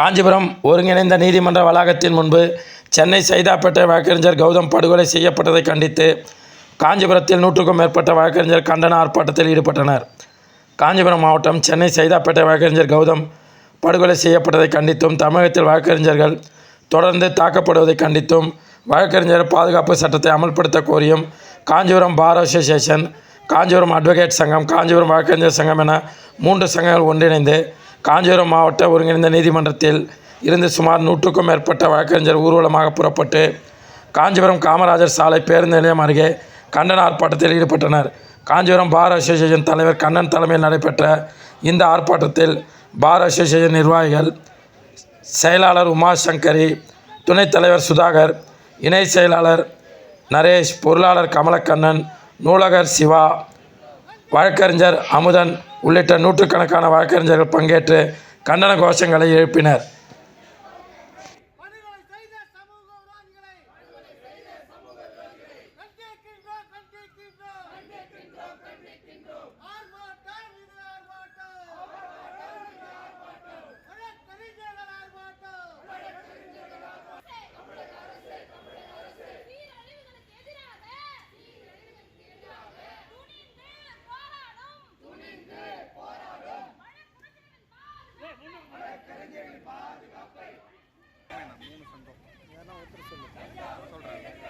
காஞ்சிபுரம் ஒருங்கிணைந்த நீதிமன்ற வளாகத்தின் முன்பு சென்னை சைதாப்பேட்டை வழக்கறிஞர் கௌதம் படுகொலை செய்யப்பட்டதை கண்டித்து காஞ்சிபுரத்தில் நூற்றுக்கும் மேற்பட்ட வழக்கறிஞர் கண்டன ஆர்ப்பாட்டத்தில் ஈடுபட்டனர். காஞ்சிபுரம் மாவட்டம் சென்னை சைதாப்பேட்டை வழக்கறிஞர் கௌதம் படுகொலை செய்யப்பட்டதை கண்டித்தும் தமிழகத்தில் வழக்கறிஞர்கள் தொடர்ந்து தாக்கப்படுவதை கண்டித்தும் வழக்கறிஞர் பாதுகாப்பு சட்டத்தை அமல்படுத்த கோரியும் Kanchipuram bar association Kanchipuram advocate சங்கம் காஞ்சிபுரம் வழக்கறிஞர் சங்கம் என மூன்று சங்கங்கள் ஒன்றிணைந்து காஞ்சிபுரம் மாவட்ட ஒருங்கிணைந்த நீதிமன்றத்தில் இருந்து சுமார் நூற்றுக்கும் மேற்பட்ட வழக்கறிஞர் ஊர்வலமாக புறப்பட்டு காஞ்சிபுரம் காமராஜர் சாலை பேருந்து நிலையம் அருகே கண்டன ஆர்ப்பாட்டத்தில் ஈடுபட்டனர். காஞ்சிபுரம் பார் அசோசியேஷன் தலைவர் கண்ணன் தலைமையில் நடைபெற்ற இந்த ஆர்ப்பாட்டத்தில் பார் அசோசியேஷன் நிர்வாகிகள் செயலாளர் உமா சங்கரி துணைத் தலைவர் சுதாகர் இணை செயலாளர் நரேஷ் பொருளாளர் கமலக்கண்ணன் நூலகர் சிவா வழக்கறிஞர் அமுதன் உள்ளிட்ட நூற்றுக்கணக்கான வழக்கறிஞர்கள் பங்கேற்று கண்டன கோஷங்களை எழுப்பினர். otros se lo sol